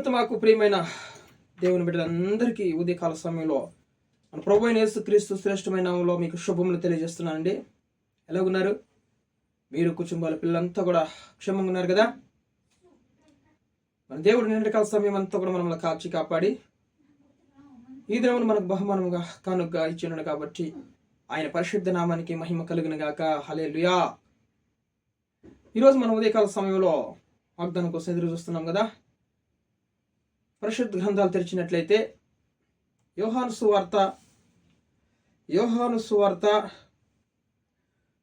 అత్యున్నత మాకు ప్రియమైన దేవుని బిడ్డలందరికీ ఉదయకాల సమయంలో మన ప్రభు అయిన యేసుక్రీస్తు శ్రేష్టమైన మీకు శుభములు తెలియజేస్తున్నానండి. ఎలాగున్నారు? మీరు కుటుంబాల పిల్లలంతా కూడా క్షేమంగా ఉన్నారు కదా? మన దేవుడు నిండకాల సమయం అంతా కూడా మనల్ని కాచి కాపాడి ఈ దినమును మనకు బహుమానముగా కానుకగా ఇచ్చినాడు కాబట్టి ఆయన పరిశుద్ధ నామానికి మహిమ కలుగును గాక. హలేలుయా ఈరోజు మనం ఉదయకాల సమయంలో వాగ్దానం కోసం ఎదురు చూస్తున్నాం కదా? పరిశుద్ధ గ్రంథాలు తెరిచినట్లయితే యోహాను సువార్త యోహాను సువార్త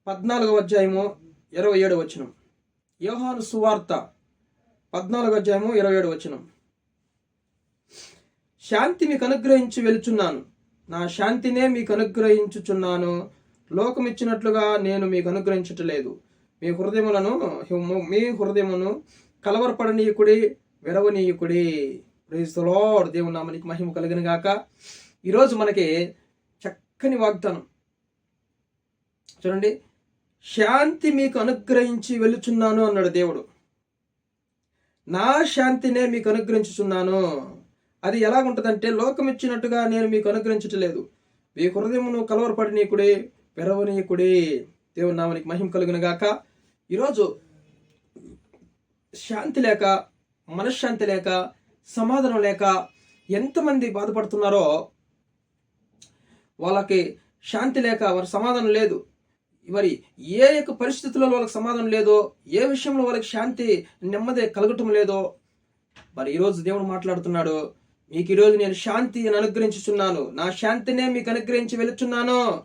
పద్నాలుగవ అధ్యాయము ఇరవై ఏడు వచనం. యోహాను సువార్త పద్నాలుగో అధ్యాయము ఇరవై ఏడు వచనం. శాంతి మీకు అనుగ్రహించి వెలుచున్నాను. నా శాంతినే మీకు అనుగ్రహించుచున్నాను. లోకమిచ్చినట్లుగా నేను మీకు అనుగ్రహించటలేదు. మీ హృదయములను మీ హృదయమును కలవరపడనీయకుడి విరవనీయకుడి. ప్రైజ్లాడ్ దేవుని నామనికి మహిమ కలిగిన గాక. ఈరోజు మనకి చక్కని వాగ్దానం. చూడండి. శాంతి మీకు అనుగ్రహించి వెళ్ళుచున్నాను అన్నాడు దేవుడు. నా శాంతినే మీకు అనుగ్రహించుచున్నాను. అది ఎలాగుంటుందంటే లోకం ఇచ్చినట్టుగా నేను మీకు అనుగ్రహించట్లేదు. మీ హృదయమును కలవరపడినీకుడే పెరవనీయకుడే దేవుని నామనికి మహిమ కలుగును గాక. ఈరోజు శాంతి లేక మనశ్శాంతి లేక సమాధానం లేక ఎంతమంది బాధపడుతున్నారో వాళ్ళకి శాంతి లేక వారి సమాధానం లేదు. మరి ఏ యొక్క పరిస్థితులలో వాళ్ళకి సమాధానం లేదో ఏ విషయంలో వాళ్ళకి శాంతి నెమ్మది కలగటం లేదో మరి ఈరోజు దేవుడు మాట్లాడుతున్నాడు మీకు ఈరోజు నేను శాంతి అని అనుగ్రహించుచున్నాను. నా శాంతినే మీకు అనుగ్రహించి వెళుచున్నాను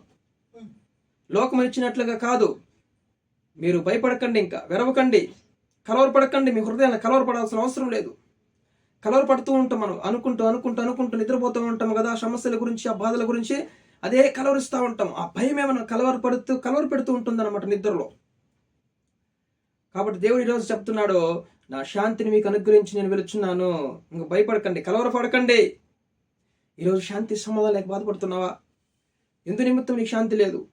లోకం ఇచ్చినట్లుగా కాదు. మీరు భయపడకండి ఇంకా వెరవకండి. కలవరపడకండి. మీ హృదయాన్ని కలవరపడాల్సిన అవసరం లేదు. కలవరపడుతూ ఉంటాం మనం. అనుకుంటూ అనుకుంటూ అనుకుంటూ నిద్రపోతూ ఉంటాం కదా ఆ సమస్యల గురించి ఆ బాధల గురించి అదే కలవరిస్తూ ఉంటాం. ఆ భయం ఏమైనా కలవరపడుతూ కలవర పెడుతూ ఉంటుంది అనమాట నిద్రలో. కాబట్టి దేవుడు ఈరోజు చెప్తున్నాడు నా శాంతిని మీకు అనుగ్రహించి నేను వెలుచున్నాను. ఇంకా భయపడకండి కలవరపడకండి. ఈరోజు శాంతి సమాధానం లేక బాధపడుతున్నావా? ఎందు నిమిత్తం నీకు శాంతి లేదు.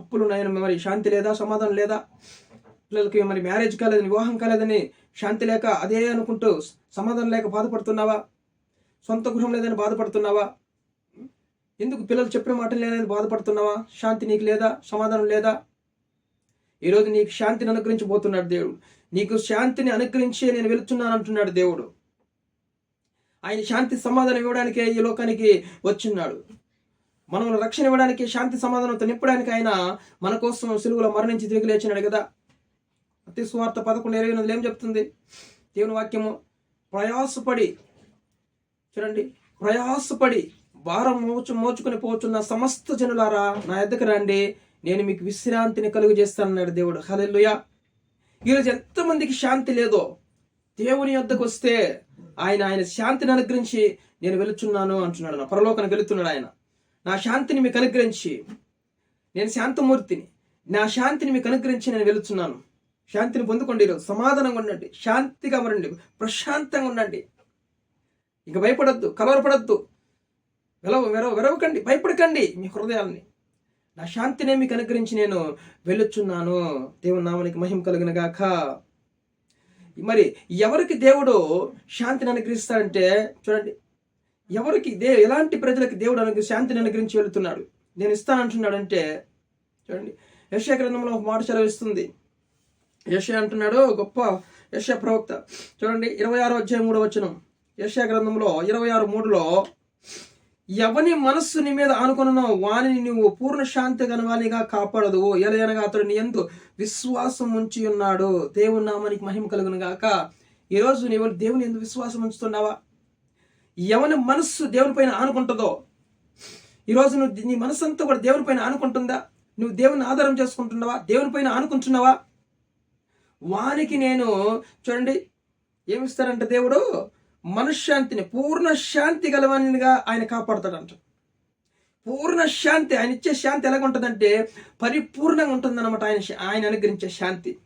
అప్పులు ఉన్నాయని మరి శాంతి లేదా సమాధానం లేదా? పిల్లలకి మరి మ్యారేజ్ కాలేదని వివాహం కాలేదని శాంతి లేక అదే అనుకుంటూ సమాధానం లేక బాధపడుతున్నావా? సొంత గృహం లేదని బాధపడుతున్నావా? ఎందుకు పిల్లలు చెప్పిన మాటలు లేదని బాధపడుతున్నావా? శాంతి నీకు లేదా? సమాధానం లేదా? ఈరోజు నీకు శాంతిని అనుగ్రహించబోతున్నాడు దేవుడు. నీకు శాంతిని అనుగ్రహించి నేను వెళుతున్నాను అంటున్నాడు దేవుడు. ఆయన శాంతి సమాధానం ఇవ్వడానికే ఈ లోకానికి వచ్చిన్నాడు. మనం రక్షణ ఇవ్వడానికి శాంతి సమాధానంతో నింపడానికి ఆయన మన కోసం సిలువలో మరణించి తిరిగి లేచినాడు కదా. అతి స్వార్థ పదకొండు ఇరవై ఎనిమిది ఏం చెప్తుంది? దేవుని వాక్యము ప్రయాసపడి చూడండి ప్రయాసపడి భారం మోచు మోచుకొని పోచున్న సమస్త జనులారా నా ఎద్దకు రండి నేను మీకు విశ్రాంతిని కలుగు చేస్తానన్నాడు దేవుడు. హలెల్లుయా. ఈరోజు ఎంతమందికి శాంతి లేదో దేవుని యొద్దకు వస్తే ఆయన ఆయన శాంతిని అనుగ్రహించి నేను వెళుచున్నాను అంటున్నాడు నా పరలోకానికి వెళుతున్నాడు ఆయన. నా శాంతిని మీకు అనుగ్రహించి నేను శాంతమూర్తిని నా శాంతిని మీకు అనుగ్రహించి నేను వెళుతున్నాను. శాంతిని పొందుకోండి ఈరోజు. సమాధానంగా ఉండండి. శాంతిగా ఉండండి. ప్రశాంతంగా ఉండండి. ఇంకా భయపడద్దు. కలవరపడద్దు. వెలవ వెరవ వెరవకండి. భయపడకండి మీ హృదయాల్ని. నా శాంతినే మీకు అనుగ్రహించి నేను వెళ్ళొచ్చున్నాను. దేవుని నామానికి మహిమ కలిగిన గాక. మరి ఎవరికి దేవుడు శాంతిని అనుగ్రహిస్తాడంటే చూడండి. ఎవరికి దే ఎలాంటి ప్రజలకు దేవుడు అనుగ్ర శాంతిని అనుగ్రహించి వెళుతున్నాడు? నేను ఇస్తానంటున్నాడంటే చూడండి. యశ గ్రంథంలో ఒక మాట సెలవిస్తుంది. యశ అంటున్నాడు గొప్ప యశ ప్రవక్త. చూడండి ఇరవై ఆరో అధ్యాయం మూడో వచనం. యశ గ్రంథంలో ఇరవై ఆరు మూడులో ఎవని మనస్సు నీ మీద ఆనుకున్న వానిని నువ్వు పూర్ణ శాంతి గనవాలిగా కాపాడదు. ఎలయనగా అతడు నీ ఎందు విశ్వాసం ఉంచి ఉన్నాడు. దేవుని నామానికి మహిమ కలుగును గాక. ఈరోజు నీవు దేవుని ఎందు విశ్వాసం ఉంచుతున్నావా? ఎవని మనస్సు దేవుని పైన ఆనుకుంటుందో? ఈరోజు నువ్వు నీ మనస్సు అంతా కూడా దేవుని పైన ఆనుకుంటుందా? నువ్వు దేవుని ఆధారం చేసుకుంటున్నావా? దేవుని పైన ఆనుకుంటున్నావా? వానికి నేను చూడండి ఏమిస్తారంటే దేవుడు? మనశ్శాంతిని పూర్ణ శాంతి గలవానిగా ఆయన కాపాడతాడంట. పూర్ణ శాంతి ఆయన ఇచ్చే శాంతి ఎలాగుంటుందంటే పరిపూర్ణంగా ఉంటుందన్నమాట ఆయన ఆయన అనుగ్రహించే శాంతి.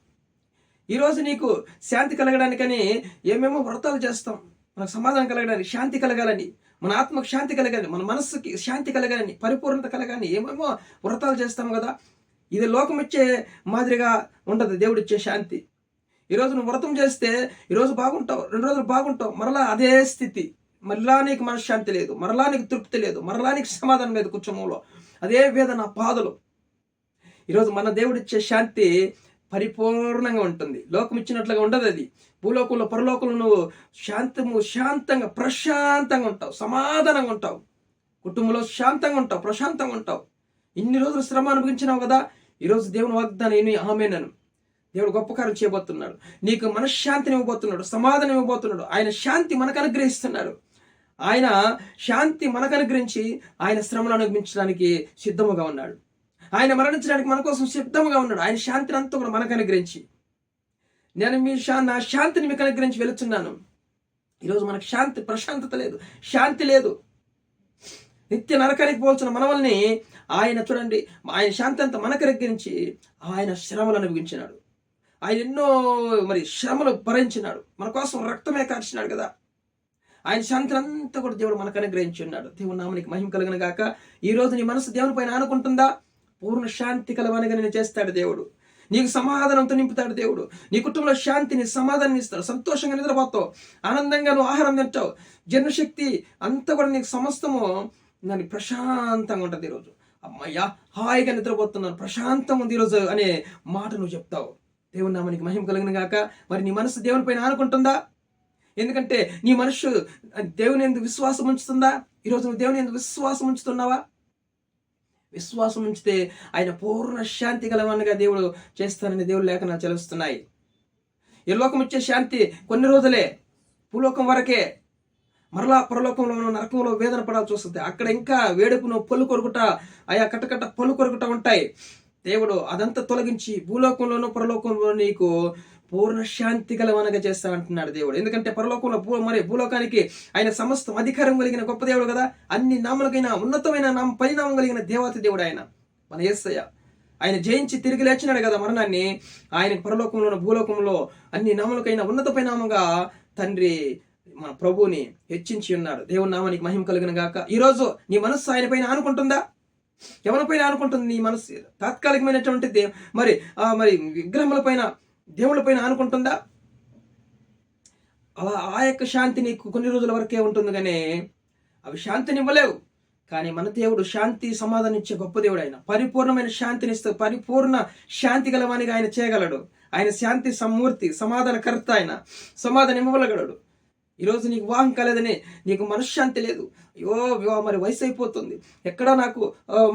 ఈరోజు నీకు శాంతి కలగడానికని ఏమేమో వ్రతాలు చేస్తాం. మనకు సమాధానం కలగడానికి శాంతి కలగాలని మన ఆత్మకు శాంతి కలగాలి మన మనస్సుకి శాంతి కలగాలని పరిపూర్ణత కలగాలని ఏమేమో వ్రతాలు చేస్తాం కదా. ఇది లోకం ఇచ్చే మాదిరిగా ఉండదు దేవుడిచ్చే శాంతి. ఈరోజు నువ్వు వ్రతం చేస్తే ఈరోజు బాగుంటావు. రెండు రోజులు బాగుంటావు. మరలా అదే స్థితి. మరలా నీకు మనశ్శాంతి లేదు. మరలా నీకు తృప్తి లేదు. మరలా నీకు సమాధానం లేదు కుటుంబంలో. అదే వేదన బాధలు ఈరోజు మన దేవుడిచ్చే శాంతి పరిపూర్ణంగా ఉంటుంది. లోకం ఇచ్చినట్లుగా ఉండదు అది. భూలోకంలో పరలోకంలో నువ్వు శాంతము శాంతంగా ప్రశాంతంగా ఉంటావు. సమాధానంగా ఉంటావు. కుటుంబంలో శాంతంగా ఉంటావు. ప్రశాంతంగా ఉంటావు. ఇన్ని రోజులు శ్రమ అనుభవించినావు కదా. ఈరోజు దేవుని వాగ్దానం ఏమి? ఆమెనను. దేవుడు గొప్ప కార్యం చేయబోతున్నాడు. నీకు మనశ్శాంతిని ఇవ్వబోతున్నాడు. సమాధానం ఇవ్వబోతున్నాడు. ఆయన శాంతి మనకు అనుగ్రహిస్తున్నాడు. ఆయన శాంతి మనకు అనుగ్రహించి ఆయన శ్రమను అనుభవించడానికి సిద్ధముగా ఉన్నాడు. ఆయన మరణించడానికి మన కోసం సిద్ధముగా ఉన్నాడు. ఆయన శాంతిని అంతా కూడా మనకు అనుగ్రహించి. నేను మీ శా నా శాంతిని మీకు అనుగ్రహించి వెళుతున్నాను. ఈరోజు మనకు శాంతి ప్రశాంతత లేదు. శాంతి లేదు. నిత్య నరకానికి పోల్చిన మనవల్ని ఆయన చూడండి ఆయన శాంతి అంతా మనకు రగ్గించి ఆయన శ్రమలు అనుభవించినాడు. ఆయన ఎన్నో మరి శ్రమలు భరించినాడు. మన కోసం రక్తమే కార్చినాడు కదా. ఆయన శాంతి అంతా కూడా దేవుడు మనకు అనుగ్రహించి ఉన్నాడు. దేవుడు నామనికి మహిమ కలిగిన గాక. ఈ రోజు నీ మనసు దేవుని పైన ఆనుకుంటుందా? పూర్ణ శాంతి కలవనగా నేను చేస్తాడు దేవుడు. నీకు సమాధానంతో నింపుతాడు దేవుడు. నీ కుటుంబంలో శాంతిని సమాధానం ఇస్తాడు. సంతోషంగా నిద్రపోతావు. ఆనందంగా నువ్వు ఆహారం తింటావు. జన్మశక్తి అంతా కూడా నీకు సమస్తము దాన్ని ప్రశాంతంగా ఉంటుంది ఈరోజు అమ్మయ్యా హాయిగా నిద్రపోతున్నాను. ప్రశాంతం ఉంది ఈరోజు అనే మాట నువ్వు చెప్తావు. దేవుని నామానికి మహిమ కలిగిన గాక. మరి నీ మనసు దేవుని పైన ఆనుకుంటుందా? ఎందుకంటే నీ మనసు దేవుని ఎందుకు విశ్వాసం ఉంచుతుందా? ఈరోజు నువ్వు దేవుని ఎందుకు విశ్వాసం ఉంచుతున్నావా? విశ్వాసం ఉంచితే ఆయన పూర్ణ శాంతి గలవన్నగా దేవుడు చేస్తానని దేవుడు లేఖనాలు చెలుస్తున్నాయి. ఈ లోకం ఇచ్చే శాంతి కొన్ని రోజులే భూలోకం వరకే. మరలా పరలోకంలోనూ ఉన్న నరకంలో వేదన పడాల్సి వస్తుంది. అక్కడ ఇంకా వేడుకును పళ్ళు కొరుకుట ఆయా కట్టకట్ట పళ్ళు కొరుకుట ఉంటాయి. దేవుడు అదంతా తొలగించి భూలోకంలోనూ పరలోకంలో నీకు పూర్ణ శాంతి కలవనగా చేస్తా అంటున్నాడు దేవుడు. ఎందుకంటే పరలోకంలో భూ మరి భూలోకానికి ఆయన సమస్తం అధికారం కలిగిన గొప్ప దేవుడు కదా. అన్ని నామలకైన ఉన్నతమైన నామ పరిణామం కలిగిన దేవత దేవుడు ఆయన. మన యేసయ్య ఆయన జయించి తిరిగి లేచినాడు కదా మరణాన్ని. ఆయన పరలోకంలోనూ భూలోకంలో అన్ని నామలకైన ఉన్నత పరిణామంగా తండ్రి మన ప్రభువుని హెచ్చించి ఉన్నాడు దేవుని నామానికి మహిమ కలిగిన గాక. ఈరోజు నీ మనస్సు ఆయన పైన ఆనుకుంటుందా? ఎవరిపైన ఆనుకుంటుంది నీ మనస్సు? తాత్కాలికమైనటువంటి మరి మరి విగ్రహముల పైన దేవుళ్ళ పైన ఆనుకుంటుందా? అలా ఆ యొక్క శాంతి నీకు కొన్ని రోజుల వరకే ఉంటుంది కానీ అవి శాంతిని ఇవ్వలేవు కానీ మన దేవుడు శాంతి సమాధానం ఇచ్చే గొప్ప దేవుడు ఆయన. పరిపూర్ణమైన శాంతిని ఇస్తూ పరిపూర్ణ శాంతి గలవానిగా ఆయన చేయగలడు. ఆయన శాంతి సమూర్తి సమాధానకర్త ఆయన. సమాధానం ఇవ్వగలగలడు ఈరోజు నీకు వివాహం కాలేదని నీకు మనశ్శాంతి లేదు. అయ్యో మరి వయసు అయిపోతుంది. ఎక్కడా నాకు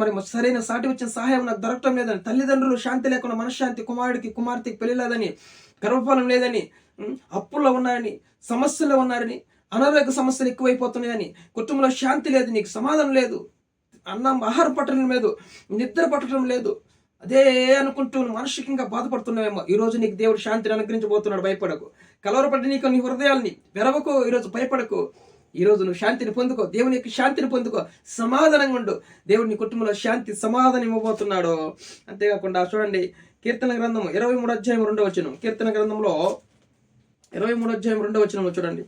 మరి సరైన సాటి వచ్చిన సహాయం నాకు దొరకటం లేదని తల్లిదండ్రులు శాంతి లేకుండా మనశ్శాంతి కుమారుడికి కుమార్తెకి పెళ్ళి లేదని గర్భఫలం లేదని అప్పుల్లో ఉన్నారని సమస్యలు ఉన్నారని అనారోగ్య సమస్యలు ఎక్కువైపోతున్నాయని కుటుంబంలో శాంతి లేదు నీకు సమాధానం లేదు అన్నం ఆహారం పట్టడం లేదు నిద్ర పట్టడం లేదు. అదే అనుకుంటూ మానసికంగా బాధపడుతున్నావేమో. ఈరోజు నీకు దేవుడు శాంతిని అనుగ్రహించబోతున్నాడు భయపడకు. కలవరపడి నీకు నీ హృదయాల్ని వెరవకు ఈరోజు భయపడకు. ఈరోజు నువ్వు శాంతిని పొందుకో. దేవుని యొక్క శాంతిని పొందుకో. సమాధానంగా ఉండు. దేవుడు నీ కుటుంబంలో శాంతి సమాధానం ఇవ్వబోతున్నాడు. అంతేకాకుండా చూడండి కీర్తన గ్రంథం ఇరవై మూడు అధ్యాయం రెండో వచనం. కీర్తన గ్రంథంలో ఇరవై మూడు అధ్యాయం రెండో వచనంలో చూడండి.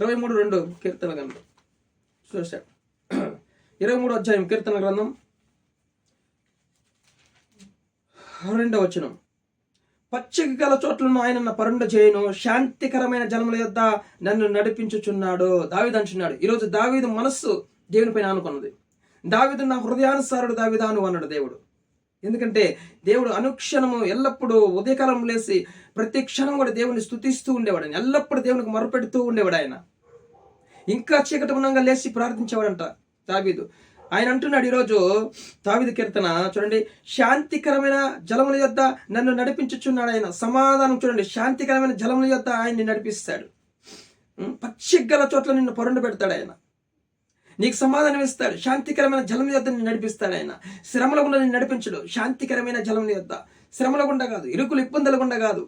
ఇరవై మూడు రెండు కీర్తన గ్రంథం. చూసా ఇరవై మూడు అధ్యాయం కీర్తన గ్రంథం రెండవ వచనం. పచ్చిక గల చోట్లను ఆయన పరుండ చేయను శాంతికరమైన జన్మల యొద్ద నన్ను నడిపించుచున్నాడు. దావిద్ అంటున్నాడు. ఈరోజు దావీదు మనస్సు దేవుని పైన అనుకున్నది దావిదు నా హృదయానుసారుడు దావిదాను అన్నాడు దేవుడు. ఎందుకంటే దేవుడు అనుక్షణము ఎల్లప్పుడూ ఉదయకాలం లేసి ప్రతి క్షణం కూడా దేవుని స్థుతిస్తూ ఉండేవాడు ఆయన. ఎల్లప్పుడూ దేవునికి మొరపెడుతూ ఉండేవాడు ఆయన. ఇంకా చీకటి ఉన్నంగా లేచి ప్రార్థించేవాడంట దావీదు. ఆయన అంటున్నాడు ఈరోజు తావిది కీర్తన చూడండి శాంతికరమైన జలముల యొద్ద నన్ను నడిపించుచున్నాడు ఆయన. సమాధానం చూడండి శాంతికరమైన జలముల యొద్ద ఆయన్ని నడిపిస్తాడు. పచ్చిగల చోట్ల నిన్ను పొరండు పెడతాడు ఆయన. నీకు సమాధానం ఇస్తాడు శాంతికరమైన జలం యొద్ద నిన్ను నడిపిస్తాడు ఆయన. శ్రమల గుండా నిన్ను నడిపించడు శాంతికరమైన జలం యొద్ద. శ్రమల గుండా కాదు ఇరుకులు ఇబ్బందుల గుండా కాదు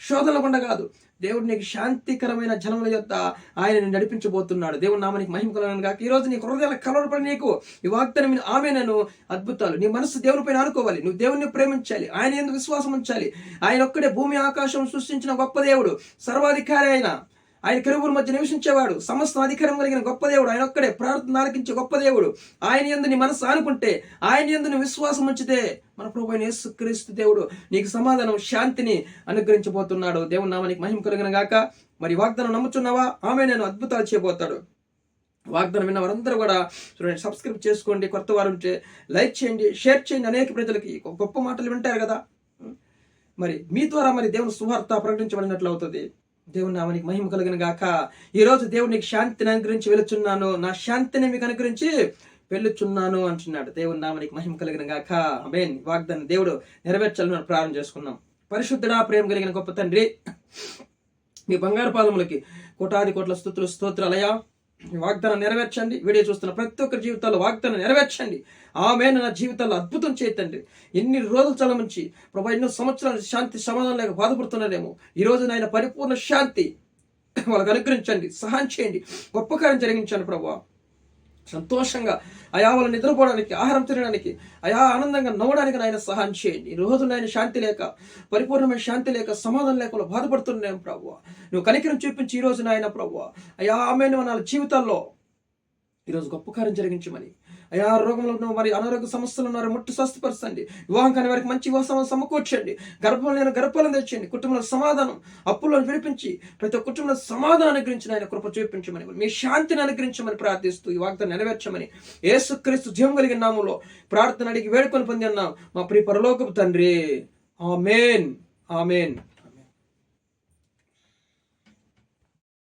శోధనల గుండా కాదు. దేవుడు నీకు శాంతికరమైన జనముల యొక్క ఆయన నడిపించబోతున్నాడు. దేవుడు నామానికి మహిమ కలగను కాక ఈ రోజు నీ హృదయాల కలవడపడి నీకు ఈ వాగ్దానం ఆమె నేను అద్భుతాలు. నీ మనసు దేవుని పైన నువ్వు దేవుని ప్రేమించాలి. ఆయన ఎందుకు విశ్వాసం ఉంచాలి? ఆయన ఒక్కడే భూమి ఆకాశం సృష్టించిన గొప్ప దేవుడు సర్వాధికారి ఆయన ఆయన కెరువుల మధ్య నివసించేవాడు సమస్త అధికారం కలిగిన గొప్ప దేవుడు ఆయన ఒక్కడే ప్రార్థన ఆలకించే గొప్ప దేవుడు. ఆయన ఎందు నీ మనసు ఆనుకుంటే ఆయన ఎందు నీ విశ్వాసం ఉంచితే మన ప్రభు అయిన యేసుక్రీస్తు దేవుడు నీకు సమాధానం శాంతిని అనుగ్రహించబోతున్నాడు. దేవుని నామానికి మహిమ కలిగిన గాక. మరి వాగ్దానం నమ్ముచున్నావా? ఆమె నేను అద్భుతాలు చేయబోతాడు. వాగ్దానం విన్న వారందరూ కూడా చూడండి సబ్స్క్రైబ్ చేసుకోండి కొత్త వారు ఉంటే లైక్ చేయండి షేర్ చేయండి. అనేక ప్రజలకి గొప్ప మాటలు వింటారు కదా. మరి మీ ద్వారా మరి దేవుని సువార్త ప్రకటించబడినట్లు అవుతుంది. దేవుని నామానికి మహిమ కలిగిన గాక. ఈ రోజు దేవుడు నీకు శాంతిని అనుగ్రహించి వెళుచున్నాను నా శాంతిని మీకు అనుగ్రహించి వెళ్ళుచున్నాను అంటున్నాడు. దేవుని నామానికి మహిమ కలిగిన గాక. అమేన్ వాగ్దాన్ని దేవుడు నెరవేర్చాలని మనం ప్రారంభం చేసుకున్నాం పరిశుద్ధుడా ప్రేమ కలిగిన గొప్ప తండ్రి మీ బంగారు పాదములకి కోటాది కోట్ల స్థుతులు స్తోత్రాలయా వాగ్దానం నెరవేర్చండి. వీడియో చూస్తున్న ప్రతి ఒక్కరి జీవితాల్లో వాగ్దానం నెరవేర్చండి. ఆమె నా జీవితాల్లో అద్భుతం చేయతండి ఎన్ని రోజులు చలమించి నుంచి ప్రభా ఎన్నో సంవత్సరాలు శాంతి సమాధానం లేక బాధపడుతున్నారేమో. ఈ నాయన పరిపూర్ణ శాంతి వాళ్ళకు అనుగ్రహించండి సహాయం చేయండి. గొప్ప కార్యం జరిగించండి ప్రభావ సంతోషంగా అయా వాళ్ళు నిద్రపోవడానికి ఆహారం తినడానికి అయా ఆనందంగా నవ్వడానికి నాయన సహాయం చేయండి. ఈ రోజు నాయన శాంతి లేక పరిపూర్ణమైన శాంతి లేక సమాధానం లేకుండా బాధపడుతున్నాం ప్రభు నువ్వు కనికరం చూపించి ఈ రోజు నాయన ప్రభు అయా ఆమె వాళ్ళ జీవితాల్లో ఈరోజు గొప్ప కార్యం జరిగించమని అయా రోగంలో ఉన్న మరి అనారోగ్య సమస్యలు ఉన్నారు ముట్టు స్వస్థపరచండి. వివాహం కాని వారికి మంచి వివాహం సమకూర్చండి. గర్భం లేని గర్భాలను తెచ్చండి కుటుంబంలో సమాధానం అప్పులను విడిపించి ప్రతి కుటుంబంలో సమాధానం అనుగ్రహించిన ఆయన కృప చూపించమని మీ శాంతిని అనుగ్రహించమని ప్రార్థిస్తూ ఈ వాగ్దాన్ని నెరవేర్చమని ఏసుక్రీస్తు జీవం కలిగిన నామంలో ప్రార్థన అడిగి వేడుకొని పొంది అన్నాం. మా ప్రియ పరలోకపు తండ్రి. ఆమెన్. ఆమెన్.